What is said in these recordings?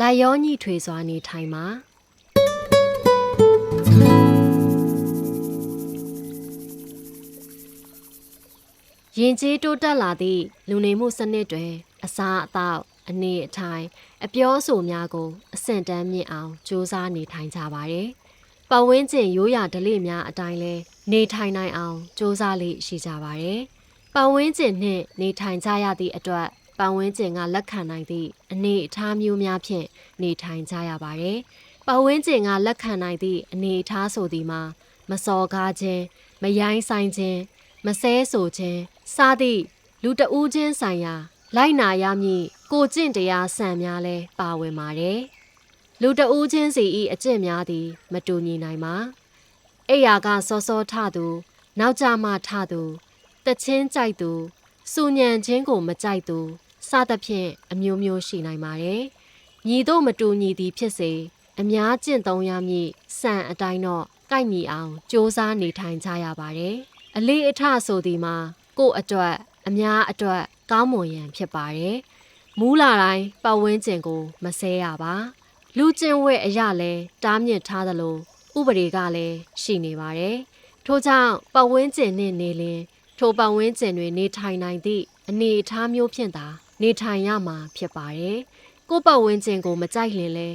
လိုက်ရောညှိထွေစွာနေထိုင်ပါရင်ကျေးတိုးတက်လာသည့်လူနေမှုစနစ်တွင်အစားအသောက်အနေအထိုင်အပြောဆိုများကိုအဆင့်တန်းမြင့်အောင်စူးစမ်းနေထိုင်ကြပါတယ်။ပတ်ဝန်းကျင်ရိုးရာဓလေ့များအတိုင်းလဲနေထိုင်နိုင်အောင်စူးစမ်းလေ့ရှိကြပါတယ်။ပတ်ဝန်းကျင်နှင့်နေထိုင်ကြရသည့်အတွက် ပတ်ဝန်းကျင်ကလက်ခံနိုင်သည့်အနေအထားမျိုးများဖြင့်နေထိုင်ကြရပါတယ်။ပတ်ဝန်းကျင်ကလက်ခံနိုင်သည့်အနေအထားဆိုသည်မှာမစော်ကားခြင်းမရိုင်းဆိုင်ခြင်းမဆဲဆိုခြင်းစသည့်လူတဦးချင်းဆိုင်ရာလိုက်နာရမည့်ကိုကျင့်တရားဆန်များလဲပါဝင်ပါတယ်။လူတဦးချင်းစီ၏အကျင့်များသည် မတူညီနိုင်ပါ။အိယာကစောစောထသူနောက်ကြမှထသူတချင်းကြိုက်သူစူညံချင်းကိုမကြိုက်သူ စသဖြင့်အမျိုးမျိုးရှိနိုင်ပါတယ်။ညီတို့မတူညီသည်ဖြစ်စေအများကျင့်သုံးရမည့်စံအတိုင်းတော့ကိုက်ညီအောင်စ조사နေထိုင်ကြရပါတယ်။အလေးအထဆိုသည်မှာကို့အတွက်အများအတွက်ကောင်းမွန်ရန်ဖြစ်ပါတယ်။မူးလာတိုင်းပတ်ဝန်းကျင်ကိုမဆဲရပါ။လူကျင့်ဝတ်အရလဲတားမြစ်ထားသလိုဥပဒေကလည်းရှိနေပါတယ်။ထို့ကြောင့်ပတ်ဝန်းကျင်နဲ့နေလင်ထိုပတ်ဝန်းကျင်တွင်နေထိုင်နိုင်သည့်အနေအထားမျိုးဖြင့်သာ နေထိုင်ရမှာဖြစ်ပါတယ်။ကိုယ့်ပတ်ဝန်းကျင်ကိုမကြိုက်လင်လဲ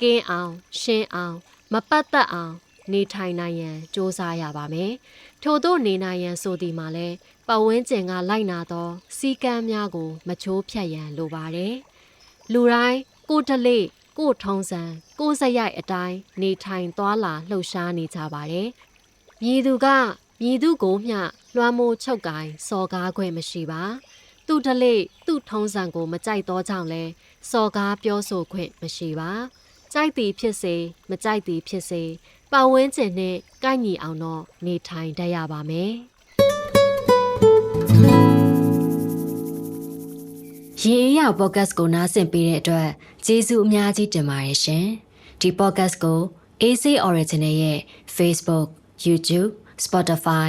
ကင်းအောင်ရှင်းအောင် မပတ်သက်အောင် နေထိုင်နိုင်ရန်စ조사ရပါမယ်။ထို့သောနေနိုင်ရန်ဆိုသည်မှာလဲပတ်ဝန်းကျင်ကလိုက်နာသောစီကံများကို မချိုးဖြတ်ရန်လိုပါတယ်။လူတိုင်းကိုယ်တလေကိုယ်ထုံးစံကိုယ်စရိုက်အတိုင်းနေထိုင်သွားလာလှုပ်ရှားနေကြပါတယ်။မြည်သူကမြည်သူကိုမျှလွှမ်းမိုးချုပ်ကင်စော်ကားခွင့်မရှိပါ။ သူ့တလေသူ့ထုံးစံကို မကြိုက်သောကြောင့်လဲစော်ကားပြောဆိုခွင့်မရှိပါ။ကြိုက်သည်ဖြစ်စေမကြိုက်သည်ဖြစ်စေပတ်ဝန်းကျင်နဲ့ကိုက်ညီအောင်တော့နေထိုင်တတ်ရပါမယ်။ရေအေးရပေါ့ကတ်ကိုနားဆင်ပေးတဲ့အတွက်ကျေးဇူးအများကြီးတင်ပါတယ်ရှင်။ဒီပေါ့ကတ်ကို AC Original ရဲ့ Facebook, YouTube, Spotify,